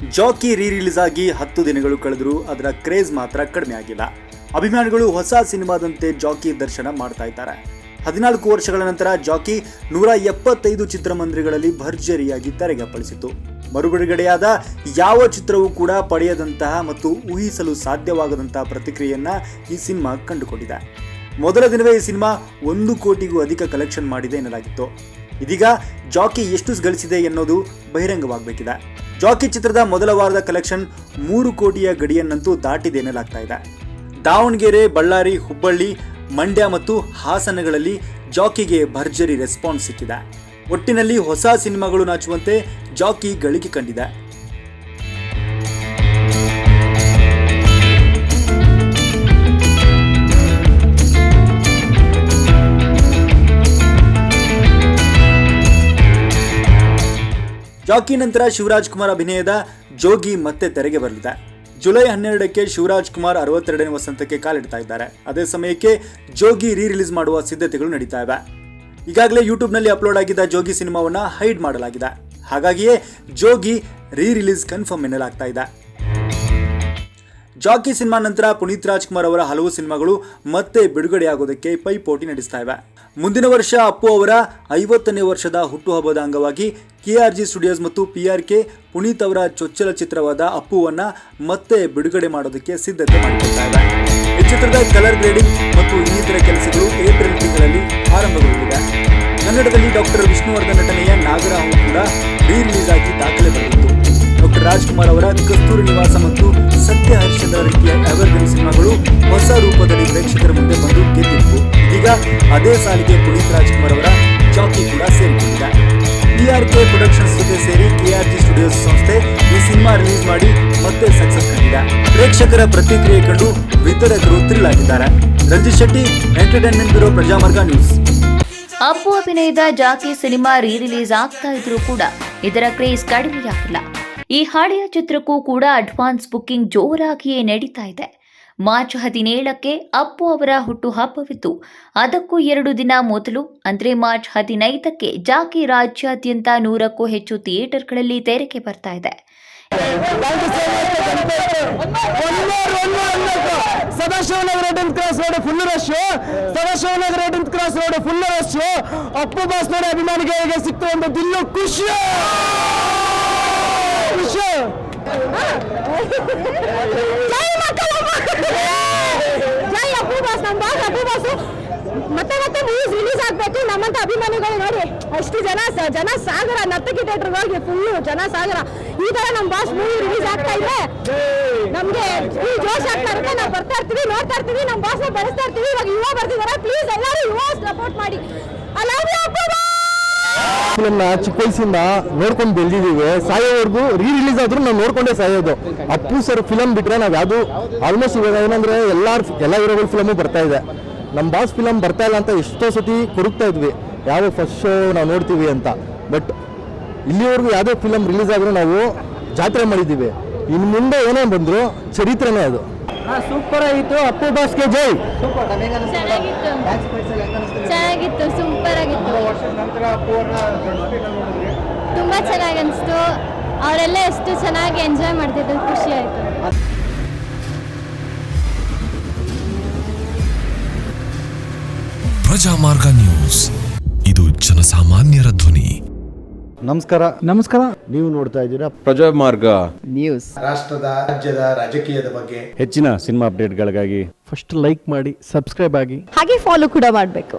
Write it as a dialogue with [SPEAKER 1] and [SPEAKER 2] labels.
[SPEAKER 1] ಜಾಕಿ ರೀ ರಿಲೀಸ್ ಆಗಿ ಹತ್ತು ದಿನಗಳು ಕಳೆದರೂ ಅದರ ಕ್ರೇಜ್ ಮಾತ್ರ ಕಡಿಮೆ ಆಗಿಲ್ಲ. ಅಭಿಮಾನಿಗಳು ಹೊಸ ಸಿನಿಮಾದಂತೆ ಜಾಕಿ ದರ್ಶನ ಮಾಡ್ತಾ ಇದ್ದಾರೆ. ಹದಿನಾಲ್ಕು ವರ್ಷಗಳ ನಂತರ ಜಾಕಿ ನೂರ ಎಪ್ಪತ್ತೈದು ಚಿತ್ರಮಂದಿರಗಳಲ್ಲಿ ಭರ್ಜರಿಯಾಗಿ ತೆರೆಗಪ್ಪಳಿಸಿತು ಮರುಬಿಡುಗಡೆಯಾದ ಯಾವ ಚಿತ್ರವೂ ಕೂಡ ಪಡೆಯದಂತಹ ಮತ್ತು ಊಹಿಸಲು ಸಾಧ್ಯವಾಗದಂತಹ ಪ್ರತಿಕ್ರಿಯೆಯನ್ನ ಈ ಸಿನಿಮಾ ಕಂಡುಕೊಂಡಿದೆ. ಮೊದಲ ದಿನವೇ ಈ ಸಿನಿಮಾ ಒಂದು ಕೋಟಿಗೂ ಅಧಿಕ ಕಲೆಕ್ಷನ್ ಮಾಡಿದೆ ಎನ್ನಲಾಗಿತ್ತು. ಇದೀಗ ಜಾಕಿ ಎಷ್ಟು ಗಳಿಸಿದೆ ಎನ್ನೋದು ಬಹಿರಂಗವಾಗಬೇಕಿದೆ. ಜಾಕಿ ಚಿತ್ರದ ಮೊದಲ ವಾರದ ಕಲೆಕ್ಷನ್ ಮೂರು ಕೋಟಿಯ ಗಡಿಯನ್ನಂತೂ ದಾಟಿದೆ ಎನ್ನಲಾಗ್ತಾ ಇದೆ. ದಾವಣಗೆರೆ, ಬಳ್ಳಾರಿ, ಹುಬ್ಬಳ್ಳಿ, ಮಂಡ್ಯ ಮತ್ತು ಹಾಸನಗಳಲ್ಲಿ ಜಾಕಿಗೆ ಭರ್ಜರಿ ರೆಸ್ಪಾನ್ಸ್ ಸಿಕ್ಕಿದೆ. ಒಟ್ಟಿನಲ್ಲಿ ಹೊಸ ಸಿನಿಮಾಗಳು ನಾಚುವಂತೆ ಜಾಕಿ ಗಳಿಕೆ ಕಂಡಿದೆ. ಜಾಕಿ ನಂತರ ಶಿವರಾಜ್ ಕುಮಾರ್ ಅಭಿನಯದ ಜೋಗಿ ಮತ್ತೆ ತೆರೆಗೆ ಬರಲಿದೆ. ಜುಲೈ ಹನ್ನೆರಡಕ್ಕೆ ಶಿವರಾಜ್ ಕುಮಾರ್ ಅರವತ್ತೆರಡನೇ ವಸಂತಕ್ಕೆ ಕಾಲಿಡ್ತಾ ಇದ್ದಾರೆ. ಅದೇ ಸಮಯಕ್ಕೆ ಜೋಗಿ ರೀ ರಿಲೀಸ್ ಮಾಡುವ ಸಿದ್ಧತೆಗಳು ನಡೀತಾ ಇವೆ. ಈಗಾಗಲೇ ಯೂಟ್ಯೂಬ್ನಲ್ಲಿ ಅಪ್ಲೋಡ್ ಆಗಿದ್ದ ಜೋಗಿ ಸಿನಿಮಾವನ್ನು ಹೈಡ್ ಮಾಡಲಾಗಿದೆ. ಹಾಗಾಗಿಯೇ ಜೋಗಿ ರೀ ರಿಲೀಸ್ ಕನ್ಫರ್ಮ್ ಎನ್ನಲಾಗ್ತಾ ಇದೆ. ಜಾಕಿ ಸಿನಿಮಾ ನಂತರ ಪುನೀತ್ ರಾಜ್ಕುಮಾರ್ ಅವರ ಹಲವು ಸಿನಿಮಾಗಳು ಮತ್ತೆ ಬಿಡುಗಡೆಯಾಗೋದಕ್ಕೆ ಪೈಪೋಟಿ ನಡೆಸ್ತಾ ಇವೆ. ಮುಂದಿನ ವರ್ಷ ಅಪ್ಪು ಅವರ ಐವತ್ತನೇ ವರ್ಷದ ಹುಟ್ಟುಹಬ್ಬದ ಅಂಗವಾಗಿ ಕೆಆರ್ಜಿ ಸ್ಟುಡಿಯೋಸ್ ಮತ್ತು ಪಿಆರ್ಕೆ ಪುನೀತ್ ಅವರ ಚೊಚ್ಚಲ ಚಿತ್ರವಾದ ಅಪ್ಪುವನ್ನ ಮತ್ತೆ ಬಿಡುಗಡೆ ಮಾಡೋದಕ್ಕೆ ಸಿದ್ಧತೆ ಮಾಡಿಕೊಳ್ತಾ ಇವೆ. ಈ ಚಿತ್ರದ ಕಲರ್ ಗ್ರೇಡಿಂಗ್ ಮತ್ತು ಇನ್ನಿತರ ಕೆಲಸಗಳು ಏಪ್ರಿಲ್ ತಿಂಗಳಲ್ಲಿ ಆರಂಭಗೊಂಡಿದೆ. ಕನ್ನಡದಲ್ಲಿ ಡಾಕ್ಟರ್ ವಿಷ್ಣುವರ್ಧನ್ ನಟನೆಯ ನಾಗರಾಹು ಕೂಡ ರೀ ರಿಲೀಸ್ ಆಗಿ ದಾಖಲೆ ಬರೆದಿತ್ತು ಡಾಕ್ಟರ್ ರಾಜ್ಕುಮಾರ್ ಅವರ ಕಸ್ತೂರಿ ನಿವಾಸ ಮತ್ತು ಸತ್ಯ ಹರ್ಷದ ರೀತಿಯ ಎವರ್ಗ್ರೀನ್ ಸಿನಿಮಾಗಳು ಹೊಸ ರೂಪದಲ್ಲಿ ಪ್ರೇಕ್ಷಕರ ಮುಂದೆ ಬಂದು ಗೆದ್ದಿತ್ತು ಇದೀಗ ಅದೇ ಸಾಲಿಗೆ ಪುನೀತ್ ರಾಜ್ಕುಮಾರ್ ಅವರ ಚಾಕಿ ಕೂಡ ಸೇರಿಕೊಂಡಿದೆ. ಪಿಆರ್ಕೆ ಪ್ರೊಡಕ್ಷನ್ಸ್ ಜೊತೆ ಸೇರಿ ಕೆಆರ್ಜಿ ಸ್ಟುಡಿಯೋಸ್ ಸಂಸ್ಥೆ ಈ ಸಿನಿಮಾ ರಿಲೀಸ್ ಮಾಡಿ ಮತ್ತೆ ಸಕ್ಸಸ್ ಕಂಡಿದೆ. ಪ್ರೇಕ್ಷಕರ ಪ್ರತಿಕ್ರಿಯೆ ಕಂಡು ವಿತರಕರು ಆಗಿದ್ದಾರೆ. Ranjit Shetty entertainment bureau Prajamarga news.
[SPEAKER 2] Appu ಅಭಿನಯದ ಜಾಕಿ ಸಿನಿಮಾ ರೀ ರಿಲೀಸ್ ಆಗ್ತಾ ಇದ್ರೂ ಕೂಡ ಇದರ ಕ್ರೇಜ್ ಕಡಿಮೆಯಾಗಿಲ್ಲ. ಈ ಹಾಡಿಯ ಚಿತ್ರಕ್ಕೂ ಕೂಡ ಅಡ್ವಾನ್ಸ್ ಬುಕ್ಕಿಂಗ್ ಜೋರಾಗಿಯೇ ನಡೀತಾ ಇದೆ. ಮಾರ್ಚ್ ಹದಿನೇಳಕ್ಕೆ ಅಪ್ಪು ಅವರ ಹುಟ್ಟುಹಬ್ಬವಿತ್ತು. ಅದಕ್ಕೂ ಎರಡು ದಿನ ಮೊದಲು, ಅಂದರೆ ಮಾರ್ಚ್ ಹದಿನೈದಕ್ಕೆ ಜಾಕಿ ರಾಜ್ಯಾದ್ಯಂತ ನೂರಕ್ಕೂ ಹೆಚ್ಚು ಥಿಯೇಟರ್ಗಳಲ್ಲಿ ತೆರೆಗೆ ಬರ್ತಾ ಇದೆ.
[SPEAKER 3] Sadashivanagar cross road full rush Sadashivanagar cross road full rush Appu boss ನೋಡಿ ಅಭಿಮಾನಿಗಳಿಗೆ ಸಿಕ್ತು ಒಂದು ದಿಲ್ಲು ಖುಷಿ. ಖುಷಿ
[SPEAKER 4] ಜೈ ಅಪ್ಪು ಬಾಸ್ ನಮ್ಮ ಬಾಸ್ ಅಪ್ಪು ಮತ್ತೆ ಮತ್ತೆ ಮೂವೀಸ್ ರಿಲೀಸ್ ಆಗ್ಬೇಕು ನಮ್ಮಂತ ಅಭಿಮಾನಿಗಳು ನೋಡಿ ಅಷ್ಟು ಜನ ಜನ ಸಾಗರ ನರ್ತಕಿ ಥಿಯೇಟರ್ ಹೋಗಿ ಫುಲ್ಲು ಜನ ಸಾಗರ ಈ ತರ ನಮ್ಮ ಬಾಸ್ ಮೂವಿ ರಿಲೀಸ್ ಆಗ್ತಾ ಇದೆ ನಮ್ಗೆ ಫುಲ್ ಜೋಶ್ ಆಗ್ತಾ ಇರುತ್ತೆ ನಾವು ಬರ್ತಾ ಇರ್ತೀವಿ ನೋಡ್ತಾ ಇರ್ತೀವಿ ನಮ್ಮ ಬಾಸ್ ಬೆಳೆಸ್ತಾ ಇರ್ತೀವಿ ಇವಾಗ ಯುವ ಬರ್ತಿದಾರ ಪ್ಲೀಸ್ ಎಲ್ಲರೂ ಯುವ ಸಪೋರ್ಟ್ ಮಾಡಿ ಬಾಸ್
[SPEAKER 3] ಫಿಲ್ಮ್ನ ಚಿಕ್ಕ ವಯಸ್ಸಿಂದ ನೋಡ್ಕೊಂಡು ಬೆಳೆದಿದ್ದೀವಿ. ಸಾಯೋವರೆಗೂ ರೀ ರಿಲೀಸ್ ಆದ್ರೂ ನಾವು ನೋಡ್ಕೊಂಡೇ ಸಾಯೋದು. ಅಪ್ಪು ಸರ್ ಫಿಲಮ್ ಬಿಟ್ರೆ ನಾವು ಯಾವುದು ಆಲ್ಮೋಸ್ಟ್ ಇವಾಗ ಏನಂದ್ರೆ ಎಲ್ಲಾರ್ ಎಲ್ಲ ಹೀರೋಗಳ ಫಿಲಮು ಬರ್ತಾ ಇದೆ. ನಮ್ಮ ಬಾಸ್ ಫಿಲಮ್ ಬರ್ತಾ ಇಲ್ಲ ಅಂತ ಎಷ್ಟೋ ಸತಿ ಕೊರಗ್ತಾ ಇದ್ವಿ. ಯಾವ ಫಸ್ಟ್ ಶೋ ನಾವು ನೋಡ್ತೀವಿ ಅಂತ. ಬಟ್ ಇಲ್ಲಿವರೆಗೂ ಯಾವುದೇ ಫಿಲಮ್ ರಿಲೀಸ್ ಆದರೂ ನಾವು ಜಾತ್ರೆ ಮಾಡಿದ್ದೀವಿ. ಇನ್ನು ಮುಂದೆ ಏನೇ ಬಂದರೂ ಚರಿತ್ರೆನೇ ಅದು. ಸೂಪರ್ ಆಯಿತು. ಅಪ್ಪು ಬಾಸ್ಗೆ ಜೈ.
[SPEAKER 4] ಚೆನ್ನಾಗಿತ್ತು. ತುಂಬ ಚೆನ್ನಾಗಿ ಅನಿಸ್ತು. ಅವರೆಲ್ಲ ಎಷ್ಟು ಚೆನ್ನಾಗಿ ಎಂಜಾಯ್ ಮಾಡ್ತಿದ್ರು ಖುಷಿ ಆಯಿತು.
[SPEAKER 5] ಪ್ರಜಾಮಾರ್ಗ ನ್ಯೂಸ್. ಇದು ಜನಸಾಮಾನ್ಯರ ಧ್ವನಿ.
[SPEAKER 6] ನಮಸ್ಕಾರ.
[SPEAKER 3] ನಮಸ್ಕಾರ.
[SPEAKER 6] ನೀವು ನೋಡ್ತಾ ಇದ್ದೀರಾ
[SPEAKER 7] ಪ್ರಜಾಮಾರ್ಗ
[SPEAKER 8] ರಾಷ್ಟ್ರದ ರಾಜ್ಯದ ರಾಜಕೀಯದ ಬಗ್ಗೆ.
[SPEAKER 6] ಹೆಚ್ಚಿನ ಸಿನಿಮಾ ಅಪ್ಡೇಟ್ಗಳಿಗಾಗಿ
[SPEAKER 3] ಫಸ್ಟ್ ಲೈಕ್ ಮಾಡಿ ಸಬ್ಸ್ಕ್ರೈಬ್ ಆಗಿ.
[SPEAKER 4] ಹಾಗೆ ಫಾಲೋ ಕೂಡ ಮಾಡಬೇಕು.